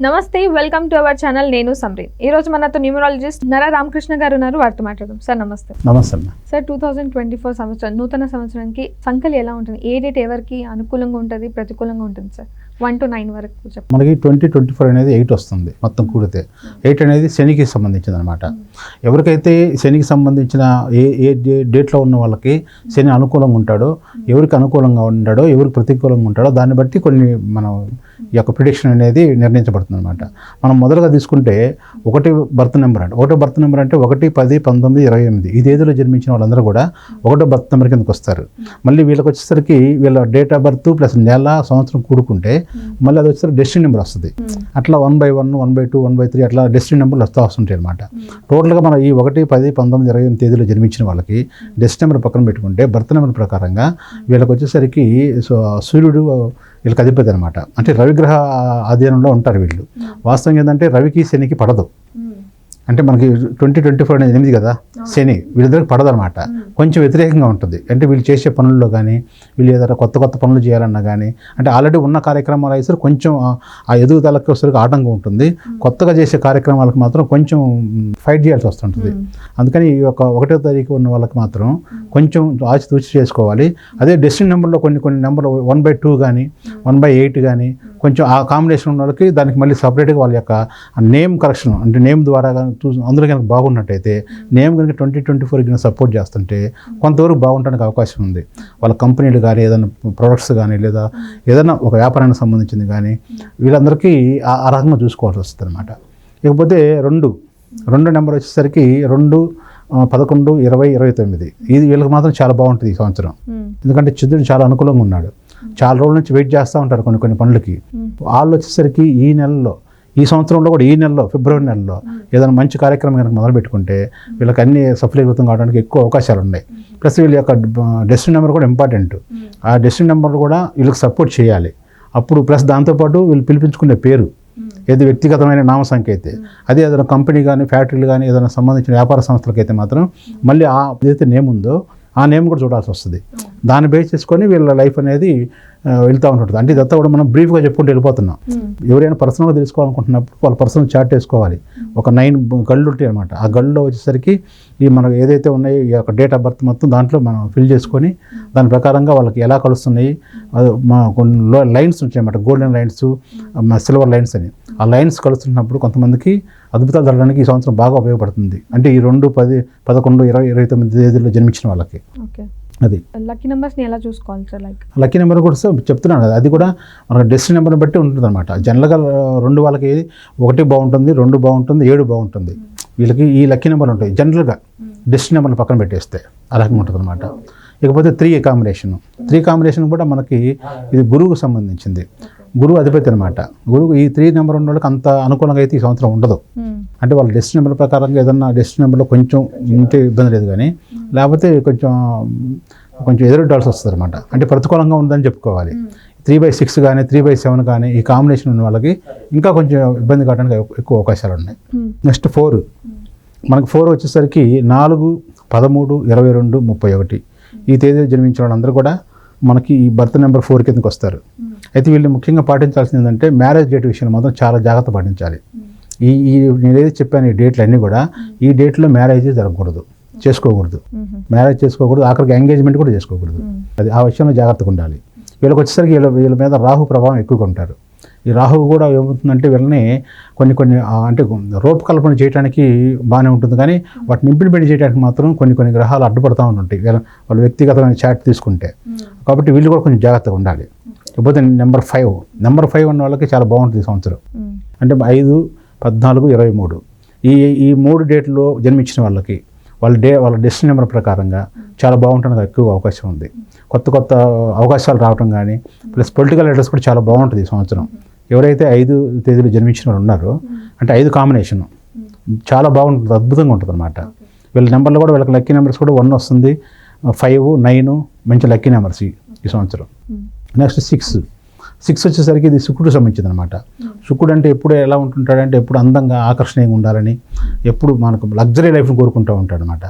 నమస్తే welcome to our channel. నేను సమరీన్ ఈ రోజు మనతో న్యూమరాలజిస్ట్ నర రామకృష్ణ గారు ఉన్నారు. వారితో మాట్లాడదాం. సార్ నమస్తే. నమస్తే sir two thousand twenty four సంవత్సరం నూతన సంవత్సరానికి సంఖ్యలు ఎలా ఉంటుంది ఏ డేట్ ఎవరికి అనుకూలంగా ఉంటుంది ప్రతికూలంగా ఉంటుంది సార్? వన్ టు నైన్ వరకు మనకి ట్వంటీ ట్వంటీ ఫోర్ అనేది ఎయిట్ వస్తుంది మొత్తం కూడితే. ఎయిట్ అనేది శనికి సంబంధించింది అనమాట ఎవరికైతే శనికి సంబంధించిన ఏ ఏ డే- డేట్లో ఉన్న వాళ్ళకి శని అనుకూలంగా ఉంటాడో ఎవరికి అనుకూలంగా ఉంటాడో ఎవరికి ప్రతికూలంగా ఉంటాడో దాన్ని బట్టి కొన్ని మనం ఈ యొక్క ప్రిడిక్షన్ అనేది నిర్ణయించబడుతుంది అనమాట మనం మొదలుగా తీసుకుంటే ఒకటి బర్త్ నెంబర్ అంటే. ఒకటో బర్త్ నెంబర్ అంటే ఒకటి పది పంతొమ్మిది ఇరవై ఎనిమిది. ఈ తేదీలో జన్మించిన వాళ్ళందరూ కూడా ఒకటో బర్త్ నెంబర్ కిందకి వస్తారు. మళ్ళీ వీళ్ళకి వచ్చేసరికి వీళ్ళ డేట్ ఆఫ్ బర్త్ ప్లస్ నెల సంవత్సరం కూడుకుంటే మళ్ళీ అది వచ్చేసరికి డెస్టినీ నెంబర్ వస్తుంది. అట్లా one by one one by two one by three అట్లా డెస్టినీ నెంబర్లు వస్తూ వస్తుంటాయి అనమాట టోటల్గా మనం ఈ ఒకటి పది పంతొమ్మిది ఇరవై ఎనిమిది తేదీలో జన్మించిన వాళ్ళకి డెస్ట్ నెంబర్ పక్కన పెట్టుకుంటే బర్త్ నెంబర్ ప్రకారంగా వీళ్ళకి వచ్చేసరికి సూర్యుడు వీళ్ళకి అధిపతి అనమాట. అంటే రవిగ్రహ ఆధీనంలో ఉంటారు వీళ్ళు. వాస్తవం ఏంటంటే రవికి శనికి పడదు. అంటే మనకి ట్వంటీ ట్వంటీ ఫోర్ అనేది ఎనిమిది కదా శని వీళ్ళిద్దరికి పడదనమాట కొంచెం వ్యతిరేకంగా ఉంటుంది. అంటే వీళ్ళు చేసే పనుల్లో కానీ వీళ్ళు ఏదైనా కొత్త కొత్త పనులు చేయాలన్నా కానీ అంటే ఆల్రెడీ ఉన్న కార్యక్రమాలు అయితే కొంచెం ఆ- ఆ ఎదుగుదలకు వచ్చేసరికి ఆటంకం ఉంటుంది. కొత్తగా చేసే కార్యక్రమాలకు మాత్రం కొంచెం ఫైట్ చేయాల్సి వస్తుంటుంది. అందుకని ఈ యొక్క ఒకటో తారీఖు ఉన్న వాళ్ళకి మాత్రం కొంచెం ఆచితూచి చేసుకోవాలి. అదే డెస్టినీ నెంబర్లో కొన్ని కొన్ని నెంబర్లు వన్ బై టూ కానీ వన్ బై ఎయిట్ కానీ కొంచెం ఆ కాంబినేషన్ ఉన్న వాళ్ళకి దానికి మళ్ళీ సపరేట్గా వాళ్ళ యొక్క నేమ్ కరెక్షన్ అంటే నేమ్ ద్వారా కానీ చూ- అందులో కనుక బాగున్నట్టయితే నేమ్ కనుక ట్వంటీ ట్వంటీ ఫోర్ కనుక సపోర్ట్ చేస్తుంటే కొంతవరకు బాగుండడానికి అవకాశం ఉంది. వాళ్ళ కంపెనీలు కానీ ఏదైనా ప్రొడక్ట్స్ కానీ లేదా ఏదైనా ఒక వ్యాపారానికి సంబంధించింది కానీ వీళ్ళందరికీ ఆ రకంగా చూసుకోవాల్సి వస్తుంది అనమాట ఇకపోతే రెండు రెండు నెంబర్ వచ్చేసరికి రెండు పదకొండు ఇరవై ఇరవై తొమ్మిది. ఇది వీళ్ళకి మాత్రం చాలా బాగుంటుంది ఈ సంవత్సరం. ఎందుకంటే చంద్రుడు చాలా అనుకూలంగా ఉన్నాడు. చాలా రోజుల నుంచి వెయిట్ చేస్తూ ఉంటారు కొన్ని కొన్ని పనులకి. వాళ్ళు వచ్చేసరికి ఈ నెలలో ఈ సంవత్సరంలో కూడా ఈ నెలలో ఫిబ్రవరి నెలలో ఏదైనా మంచి కార్యక్రమం కనుక మొదలు పెట్టుకుంటే వీళ్ళకి అన్ని సఫలీకృతం కావడానికి ఎక్కువ అవకాశాలు ఉన్నాయి. ప్లస్ వీళ్ళ యొక్క డెస్టినీ నెంబర్ కూడా ఇంపార్టెంట్. ఆ డెస్టినీ నెంబర్ కూడా వీళ్ళకి సపోర్ట్ చేయాలి. అప్పుడు ప్లస్ దాంతోపాటు వీళ్ళు పిలిపించుకునే పేరు ఏది వ్యక్తిగతమైన నామ సంఖ్య అయితే అదే ఏదైనా కంపెనీ కానీ ఫ్యాక్టరీలు కానీ ఏదైనా సంబంధించిన వ్యాపార సంస్థలకి అయితే మాత్రం మళ్ళీ ఆ ఏదైతే నేమ్ ఉందో ఆ నేమ్ కూడా చూడాల్సి వస్తుంది. దాన్ని బేస్ చేసుకొని వీళ్ళ లైఫ్ అనేది వెళ్తూ ఉంటుంది అంటే ఇదంతా కూడా మనం బ్రీఫ్గా చెప్పుకుంటూ వెళ్ళిపోతున్నాం. ఎవరైనా పర్సనల్గా తెలుసుకోవాలనుకుంటున్నప్పుడు వాళ్ళ పర్సనల్ చార్ట్ వేసుకోవాలి. ఒక నైన్ గళ్ళు ఉంటాయి అనమాట ఆ గళ్ళలో వచ్చేసరికి ఈ మనకు ఏదైతే ఉన్నాయో ఈ యొక్క డేట్ ఆఫ్ బర్త్ మొత్తం దాంట్లో మనం ఫిల్ చేసుకొని దాని ప్రకారంగా వాళ్ళకి ఎలా కలుస్తున్నాయి మా కొన్ని లైన్స్ ఉంటాయి అన్నమాట. గోల్డెన్ లైన్స్ సిల్వర్ లైన్స్ అని. ఆ లైన్స్ కలుస్తున్నప్పుడు కొంతమందికి అద్భుతాలు జరగడానికి ఈ సంవత్సరం బాగా ఉపయోగపడుతుంది. అంటే ఈ రెండు పది పదకొండు ఇరవై ఇరవై తొమ్మిది తేదీల్లో జన్మించిన వాళ్ళకి. ఓకే. అది. లక్కీ నెంబర్స్ని ఎలా చూసుకోవాలి సార్ లైక్? లక్కీ నెంబర్ కూడా సార్ చెప్తున్నాను కదా అది కూడా మనకు డెస్టినీ నెంబర్ని బట్టి ఉంటుంది అనమాట జనరల్గా రెండు వాళ్ళకి ఒకటి బాగుంటుంది రెండు బాగుంటుంది ఏడు బాగుంటుంది. వీళ్ళకి ఈ లక్కీ నెంబర్ ఉంటాయి. జనరల్గా డెస్టినీ నెంబర్ని పక్కన పెట్టేస్తే ఆ రకంగా ఉంటుంది అనమాట ఇకపోతే త్రీ కాంబినేషన్. త్రీ కాంబినేషన్ కూడా మనకి ఇది గురువుకు సంబంధించింది. గురువు అధిపతి అనమాట గురువు ఈ త్రీ నెంబర్ ఉన్న వాళ్ళకి అంత అనుకూలంగా అయితే ఈ సంవత్సరం ఉండదు. అంటే వాళ్ళ డెస్టినీ నెంబర్ ప్రకారంగా ఏదన్నా డెస్టినీ నెంబర్లో కొంచెం ఉంటే ఇబ్బంది లేదు కానీ లేకపోతే కొంచెం కొంచెం ఎదురుడాల్సి వస్తుంది అనమాట అంటే ప్రతికూలంగా ఉందని చెప్పుకోవాలి. త్రీ బై సిక్స్ కానీ త్రీ బై సెవెన్ కానీ ఈ కాంబినేషన్ ఉన్న వాళ్ళకి ఇంకా కొంచెం ఇబ్బంది కావడానికి ఎక్కువ అవకాశాలు ఉన్నాయి. నెక్స్ట్ ఫోర్ మనకు ఫోర్ వచ్చేసరికి నాలుగు పదమూడు ఇరవై రెండు ముప్పై ఒకటి. ఈ తేదీ జన్మించిన వాళ్ళందరూ కూడా మనకి ఈ బర్త్ నెంబర్ ఫోర్ కిందకి వస్తారు. అయితే వీళ్ళు ముఖ్యంగా పాటించాల్సింది ఏంటంటే మ్యారేజ్ డేట్ విషయంలో మాత్రం చాలా జాగ్రత్త పాటించాలి. ఈ ఈ నేను ఏదైతే చెప్పాను ఈ డేట్లు అన్నీ కూడా ఈ డేట్లో మ్యారేజ్ జరగకూడదు చేసుకోకూడదు. మ్యారేజ్ చేసుకోకూడదు ఆఖరికి ఎంగేజ్మెంట్ కూడా చేసుకోకూడదు. అది ఆ విషయంలో జాగ్రత్తగా ఉండాలి. వీళ్ళకి వచ్చేసరికి వీళ్ళ వీళ్ళ మీద రాహు ప్రభావం ఎక్కువగా ఉంటారు. ఈ రాహు కూడా ఏమవుతుందంటే వీళ్ళని కొన్ని కొన్ని అంటే రూపకల్పన చేయడానికి బాగానే ఉంటుంది కానీ వాటిని ఇంప్లిమెంట్ చేయడానికి మాత్రం కొన్ని కొన్ని గ్రహాలు అడ్డుపడతా ఉంటుంటాయి. వీళ్ళ వాళ్ళ వ్యక్తిగతమైన చాట్ తీసుకుంటే. కాబట్టి వీళ్ళు కూడా కొంచెం జాగ్రత్తగా ఉండాలి. ఇకపోతే నెంబర్ ఫైవ్ నెంబర్ ఫైవ్ ఉన్న వాళ్ళకి చాలా బాగుంటుంది ఈ సంవత్సరం. అంటే ఐదు పద్నాలుగు ఇరవై మూడు. ఈ ఈ మూడు డేట్లో జన్మించిన వాళ్ళకి వాళ్ళ డే వాళ్ళ డెస్టినీ నెంబర్ ప్రకారంగా చాలా బాగుంటుంది ఎక్కువ అవకాశం ఉంది. కొత్త కొత్త అవకాశాలు రావటం కానీ ప్లస్ పొలిటికల్ లీడర్స్ కూడా చాలా బాగుంటుంది ఈ సంవత్సరం. ఎవరైతే ఐదు తేదీలు జన్మించిన వాళ్ళు ఉన్నారో అంటే ఐదు కాంబినేషన్ చాలా బాగుంటుంది అద్భుతంగా ఉంటుంది అనమాట వీళ్ళ నెంబర్లో కూడా వీళ్ళకి లక్కీ నెంబర్స్ కూడా వన్ వస్తుంది. ఫైవ్ నైన్ మంచి లక్కీ నెంబర్స్ ఈ సంవత్సరం. Next six. సిక్స్ వచ్చేసరికి ఇది శుక్రుడు సంబంధించింది అనమాట శుక్రుడు అంటే ఎప్పుడు ఎలా ఉంటుంటాడంటే ఎప్పుడు అందంగా ఆకర్షణీయంగా ఉండాలని ఎప్పుడు మనకు లగ్జరీ లైఫ్ని కోరుకుంటూ ఉంటాడు అనమాట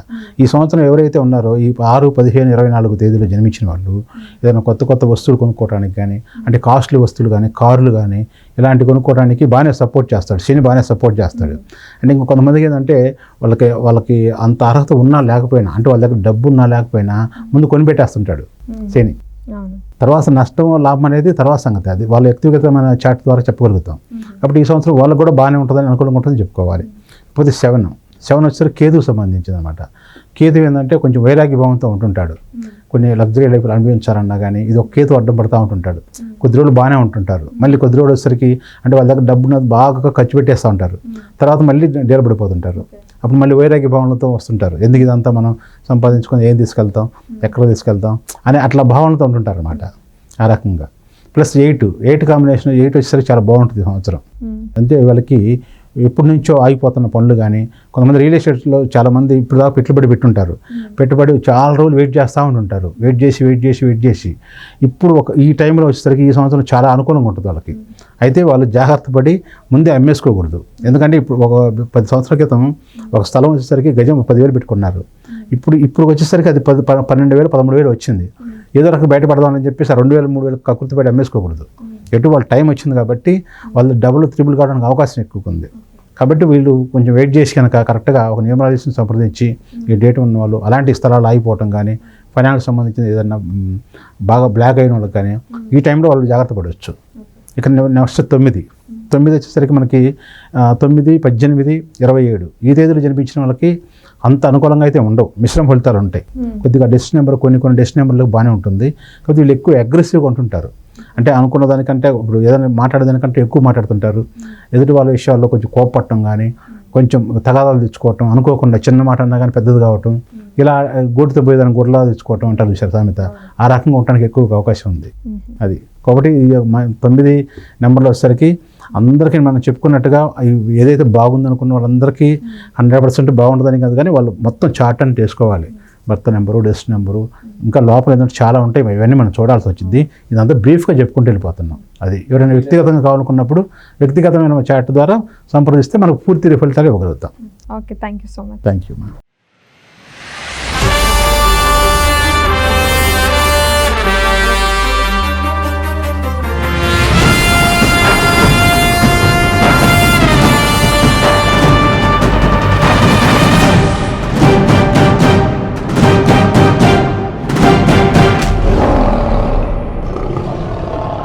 ఈ సంవత్సరం ఎవరైతే ఉన్నారో ఈ ఆరు పదిహేను ఇరవై నాలుగు తేదీలో జన్మించిన వాళ్ళు ఏదైనా కొత్త కొత్త వస్తువులు కొనుక్కోవడానికి కానీ అంటే కాస్ట్లీ వస్తువులు కానీ కార్లు కానీ ఇలాంటి కొనుక్కోవడానికి బాగానే సపోర్ట్ చేస్తాడు. శని బాగానే సపోర్ట్ చేస్తాడు. అంటే ఇంకో కొంతమందికి ఏంటంటే వాళ్ళకి వాళ్ళకి అంత అర్హత ఉన్నా లేకపోయినా అంటే వాళ్ళ దగ్గర డబ్బు ఉన్నా లేకపోయినా ముందు కొనిపెట్టేస్తుంటాడు శని. తర్వాత నష్టం లాభం అనేది తర్వాత సంగతి. అది వాళ్ళ వ్యక్తిగతమైన చాట్ ద్వారా చెప్పగలుగుతాం. కాబట్టి ఈ సంవత్సరం వాళ్ళకు కూడా బాగానే ఉంటుందని అనుకూలంగా ఉంటుందని చెప్పుకోవాలి. పోతే సెవెన్ సెవెన్ వచ్చేసరికి కేతుకు సంబంధించింది అనమాట కేతు ఏంటంటే కొంచెం వైరాగ్య భావంతో ఉంటుంటాడు కొన్ని లగ్జరీ లైఫ్లు అనుభవించాలన్నా కానీ ఇది ఒక కేతు అడ్డం పడుతూ ఉంటుంటాడు. కొద్ది రోజులు బాగానే ఉంటుంటారు. మళ్ళీ కొద్ది రోజులు వచ్చేసరికి అంటే వాళ్ళ దగ్గర డబ్బు ఉన్నది బాగా ఖర్చు పెట్టేస్తూ ఉంటారు. తర్వాత మళ్ళీ డీలబడిపోతుంటారు అప్పుడు మళ్ళీ వైరాగ్య భావనలతో వస్తుంటారు. ఎందుకు ఇదంతా మనం సంపాదించుకొని ఏం తీసుకెళ్తాం? ఎక్కడ తీసుకెళ్తాం? అని అట్లా భావనతో ఉంటుంటారు అనమాట ఆ రకంగా. Plus eight eight combination eight వచ్చేసరికి చాలా బాగుంటుంది సంవత్సరం. మ్మ్. అంతే వాళ్ళకి ఎప్పటి నుంచో ఆగిపోతున్న పనులు కానీ కొంతమంది రియల్ ఎస్టేట్లో చాలామంది ఇప్పుడు దాకా పెట్టుబడి పెట్టుంటారు. పెట్టుబడి చాలా రోజులు వెయిట్ చేస్తూ ఉంటుంటారు. వెయిట్ చేసి వెయిట్ చేసి వెయిట్ చేసి. ఇప్పుడు ఒక ఈ టైంలో వచ్చేసరికి ఈ సంవత్సరం చాలా అనుకూలంగా ఉంటుంది వాళ్ళకి. అయితే వాళ్ళు జాగ్రత్త పడి ముందే అమ్మేసుకోకూడదు. ఎందుకంటే ఇప్పుడు ఒక పది సంవత్సరాల క్రితం ఒక స్థలం వచ్చేసరికి గజం పదివేలు పెట్టుకున్నారు. ఇప్పుడు ఇప్పుడు వచ్చేసరికి అది పది ప- పన్నెండు వేలు పదమూడు వేలు వచ్చింది. ఏదో రకంగా బయటపడదామని చెప్పేసి రెండు వేలు మూడు వేలు కకృతి అమ్మేసుకోకూడదు. ఎటు వాళ్ళ టైం వచ్చింది కాబట్టి వాళ్ళు డబుల్ త్రిబుల్ కావడానికి అవకాశం ఎక్కువ ఉంది. కాబట్టి వీళ్ళు కొంచెం వెయిట్ చేసి కనుక కరెక్ట్గా ఒక న్యూమరాలజీస్ని సంప్రదించి ఈ డేట్ ఉన్న వాళ్ళు అలాంటి స్థలాలు ఆగిపోవటం కానీ ఫైనాన్స్ సంబంధించిన ఏదైనా బాగా బ్లాక్ అయిన వాళ్ళకి కానీ ఈ టైంలో వాళ్ళు జాగ్రత్త పడవచ్చు. ఇక నెక్స్ట్ తొమ్మిది. తొమ్మిది వచ్చేసరికి మనకి తొమ్మిది పద్దెనిమిది ఇరవై ఏడు. ఈ తేదీలో జన్మించిన వాళ్ళకి అంత అనుకూలంగా అయితే ఉండవు. మిశ్రమ ఫలితాలు ఉంటాయి. కొద్దిగా డెస్ట్ నెంబర్ కొన్ని కొన్ని డెస్ట్ నెంబర్లకు బాగానే ఉంటుంది. కాబట్టి వీళ్ళు ఎక్కువ అగ్రెసివ్గా ఉంటుంటారు. అంటే అనుకున్న దానికంటే ఇప్పుడు ఏదైనా మాట్లాడేదానికంటే ఎక్కువ మాట్లాడుతుంటారు. ఎదుటి వాళ్ళ విషయాల్లో కొంచెం కోపపడటం కానీ కొంచెం తగాదాలు తెచ్చుకోవటం అనుకోకుండా చిన్న మాట అన్నా కానీ పెద్దది కావటం ఇలా గూటితో పోయేదాన్ని గుడ్లా తెచ్చుకోవటం అంటారు చూసారు సామెత. ఆ రకంగా ఉండడానికి ఎక్కువ అవకాశం ఉంది. అది. కాబట్టి తొమ్మిది నెంబర్లు వచ్చేసరికి అందరికీ మనం చెప్పుకున్నట్టుగా ఏదైతే బాగుందనుకున్న వాళ్ళందరికీ హండ్రెడ్ పర్సెంట్ బాగుంటుందని కాదు కానీ వాళ్ళు మొత్తం చార్ట్ అని చేసుకోవాలి. భర్త నెంబరు డెస్ట్ నెంబరు ఇంకా లోపల ఏంటంటే చాలా ఉంటాయి. ఇవన్నీ మనం చూడాల్సి వచ్చింది. ఇదంతా బ్రీఫ్గా చెప్పుకుంటూ వెళ్ళిపోతున్నాం. అది. ఎవరైనా వ్యక్తిగతంగా కావాలనుకున్నప్పుడు వ్యక్తిగతమైన చార్ట్ ద్వారా సంప్రదిస్తే మనకు పూర్తి ఫలితాలు ఇవ్వగలుగుతాం. Okay. Thank you so much. Thank you